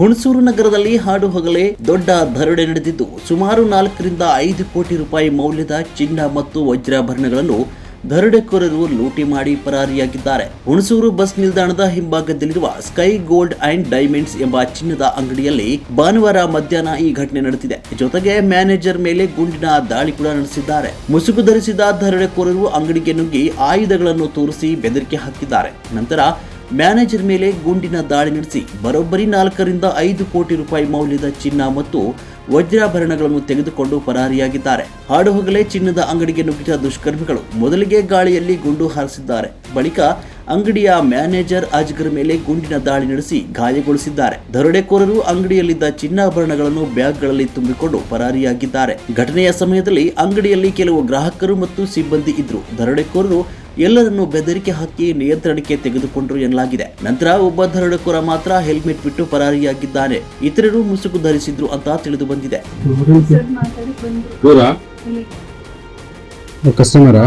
ಹುಣಸೂರು ನಗರದಲ್ಲಿ ಹಾಡು ಹಗಲೇ ದೊಡ್ಡ ದರೋಡೆ ನಡೆದಿದ್ದು ಸುಮಾರು ನಾಲ್ಕರಿಂದ ಐದು ಕೋಟಿ ರೂಪಾಯಿ ಮೌಲ್ಯದ ಚಿನ್ನ ಮತ್ತು ವಜ್ರಾಭರಣಗಳನ್ನು ದರೋಡೆಕೋರರು ಲೂಟಿ ಮಾಡಿ ಪರಾರಿಯಾಗಿದ್ದಾರೆ. ಹುಣಸೂರು ಬಸ್ ನಿಲ್ದಾಣದ ಹಿಂಭಾಗದಲ್ಲಿರುವ ಸ್ಕೈ ಗೋಲ್ಡ್ ಅಂಡ್ ಡೈಮಂಡ್ಸ್ ಎಂಬ ಚಿನ್ನದ ಅಂಗಡಿಯಲ್ಲಿ ಭಾನುವಾರ ಮಧ್ಯಾಹ್ನ ಈ ಘಟನೆ ನಡೆದಿದೆ. ಜೊತೆಗೆ ಮ್ಯಾನೇಜರ್ ಮೇಲೆ ಗುಂಡಿನ ದಾಳಿ ಕೂಡ ನಡೆಸಿದ್ದಾರೆ. ಮುಸುಕು ಧರಿಸಿದ ದರೋಡೆಕೋರರು ಅಂಗಡಿಗೆ ನುಗ್ಗಿ ಆಯುಧಗಳನ್ನು ತೋರಿಸಿ ಬೆದರಿಕೆ ಹಾಕಿದ್ದಾರೆ. ನಂತರ ಮ್ಯಾನೇಜರ್ ಮೇಲೆ ಗುಂಡಿನ ದಾಳಿ ನಡೆಸಿ ಬರೋಬ್ಬರಿ ನಾಲ್ಕರಿಂದ ಐದು ಕೋಟಿ ರೂಪಾಯಿ ಮೌಲ್ಯದ ಚಿನ್ನ ಮತ್ತು ವಜ್ರಾಭರಣಗಳನ್ನು ತೆಗೆದುಕೊಂಡು ಪರಾರಿಯಾಗಿದ್ದಾರೆ. ಹಾಡು ಹಗಲೇ ಚಿನ್ನದ ಅಂಗಡಿಗೆ ನುಗ್ಗಿದ ದುಷ್ಕರ್ಮಿಗಳು ಮೊದಲಿಗೆ ಗಾಳಿಯಲ್ಲಿ ಗುಂಡು ಹಾರಿಸಿದ್ದಾರೆ. ಬಳಿಕ ಅಂಗಡಿಯ ಮ್ಯಾನೇಜರ್ ಅಜ್ಗರ್ ಮೇಲೆ ಗುಂಡಿನ ದಾಳಿ ನಡೆಸಿ ಗಾಯಗೊಳಿಸಿದ್ದಾರೆ. ದರೋಡೆಕೋರರು ಅಂಗಡಿಯಲ್ಲಿದ್ದ ಚಿನ್ನಾಭರಣಗಳನ್ನು ಬ್ಯಾಗ್ಗಳಲ್ಲಿ ತುಂಬಿಕೊಂಡು ಪರಾರಿಯಾಗಿದ್ದಾರೆ. ಘಟನೆಯ ಸಮಯದಲ್ಲಿ ಅಂಗಡಿಯಲ್ಲಿ ಕೆಲವು ಗ್ರಾಹಕರು ಮತ್ತು ಸಿಬ್ಬಂದಿ ಇದ್ರು. ದರೋಡೆಕೋರರು ಎಲ್ಲರನ್ನು ಬೆದರಿಕೆ ಹಾಕಿ ನಿಯಂತ್ರಣಕ್ಕೆ ತೆಗೆದುಕೊಂಡರು ಎನ್ನಲಾಗಿದೆ. ನಂತರ ಒಬ್ಬ ದರೋಡೆಕೋರ ಮಾತ್ರ ಹೆಲ್ಮೆಟ್ ಬಿಟ್ಟು ಪರಾರಿಯಾಗಿದ್ದಾನೆ. ಇತರರು ಮುಸುಕು ಧರಿಸಿದ್ರು ಅಂತ ತಿಳಿದು ಬಂದಿದೆ. ಕಸ್ಟಮರಾ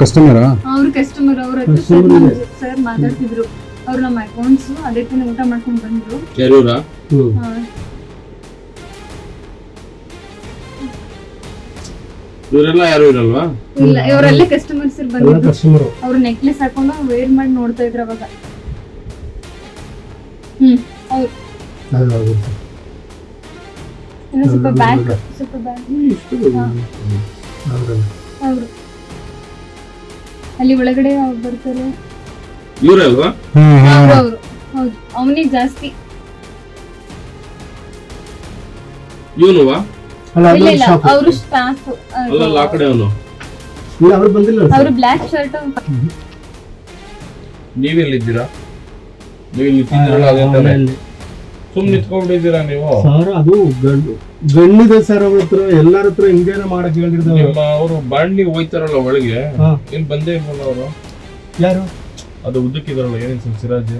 ಕಸ್ಟಮರಾ ಅವ್ರ ಕಸ್ಟಮರ್ ಅವ್ರ ಹತ್ರ ಸರ್ ನಮ್ ಸರ್ ಮಾತಾಡ್ತಿದ್ರು. ಅವ್ರು ನಮ್ಮ ಅಕೌಂಟ್ಸ್ ಅದೇ ತಿನ್ನ ಊಟ ಮಾಡ್ಕೊಂಡು ಬಂದ್ರು. ಕೆರೂರ? ಹಾ, ಇವರೆಲ್ಲ ಯಾರು ಇರಲ್ವಾ? ಇಲ್ಲ ಇವರೆಲ್ಲ ಕಸ್ಟಮರ್ಸ್ ಬಂದಿದ್ರು. ಕಸ್ಟಮರ್ ಅವ್ರ ನೆಕ್ಲೆಸ್ ಹಾಕೊಂಡು ವೇರ್ ಮಾಡಿ ನೋಡ್ತಾ ಇದ್ರು ಅವಾಗ. ಹ್ಮ್ ಅವ್ರು ಇನ್ನು ಸ್ವಲ್ಪ ಬ್ಯಾಕ್ ಸ್ವಲ್ಪ ಬ್ಯಾಕ್ ಅವ್ರು ಅಲ್ಲಿ ಒಳಗಡೆ ಬರ್ತಾರೆ ಅವ್ರು ಅವ್ರು ಹೌದು ಅವನೇ ಜಾಸ್ತಿ. ಇವನುವಾ ಇಲ್ಲ ಇಲ್ಲ. ಅವರು ಸ್ಟಾಫ್ ಅಲ್ಲಲ್ಲ ಆ ಕಡೆ ಅವನು. ಅವ್ರು ಬಂದಿಲ್ಲ ಅವರು ಬ್ಲಾಕ್ ಶರ್ಟ್ ನೀವೆಲ್ಲಿದ್ದೀರಾ? ನೀವು ಇಲ್ಲಿ ತಿಂದ್ರಲ್ಲ ಅದೇ ತಾನೇ. ಸುಮ್ ನಿಂತ್ಕೊಂಡಿದ್ದೀರಾ ನೀವು? ಸರ್ ಅದು ಗಂಡು ಗಂಡಿದೆ ಸರ್ ಅವ್ರ ಹತ್ರ ಎಲ್ಲಾರ ಹತ್ರ ಹಿಂಗೇನೆ ಮಾಡಕ್ ಹೇಳಿರ್ತಾವ ನಿಮ್ಮ ಅವರು ಬಾಂಡ್ಲಿ ಹೋಯ್ತಾರಲ್ಲ ಒಳಗೆ ಹಾ. ಏನ್ ಬಂದೇ ಇಲ್ಲ ಅವರು? ಯಾರು? ಅದು ಉದ್ದಕ್ಕಿದಾರಲ್ಲ ಏನೇನ್ ಸರ್ ಸಿರಾಜ್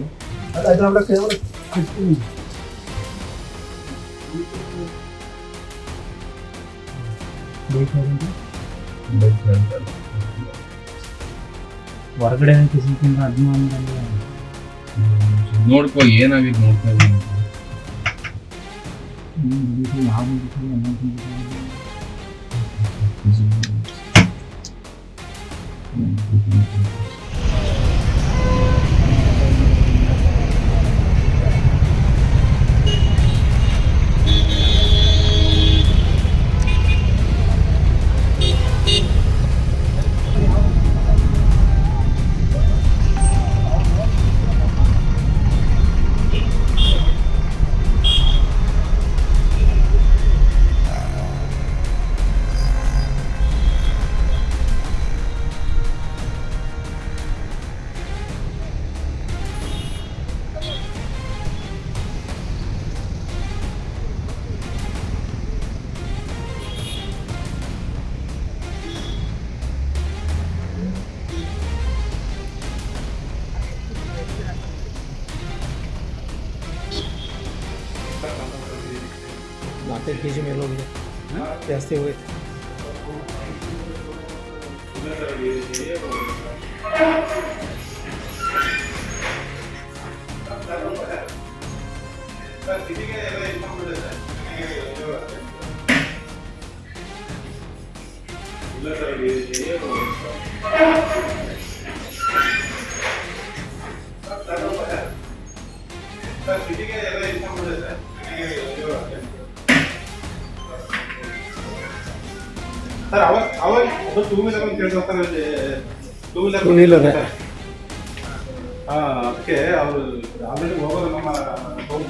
ಹೊರಗಡೆ ನೋಡ್ಕೊ ಏನಾಗಿದೆ ನೋಡ್ತಾ ಇದ್ದೀನಿ 你你你你还没看见吗？你你你你你你你你你你你你你你 ನಾಲ್ಕೈದು ಕೆ ಜಿ ಮೇಲೆ ಹೋಗಿದೆ ಜಾಸ್ತಿ ಹೋಗೈತೆ ಸರ್ ಸರ್ ಅವಾಗ ಅವಾಗ ಅದು ಟೂ ವೀಲರ್ ಅಂತ ಹೇಳಿದ್ರು ಟೂ ವೀಲರ್ ಟೂ ಹಾಂ ಅದಕ್ಕೆ ಅವರು ಆಲ್ರೆಡಿ ಹೋಗೋದು ಅವರು.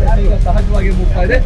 ಹೋಗೋದು ಸಹಜವಾಗಿ ಹೋಗ್ತಾ ಇದೆ.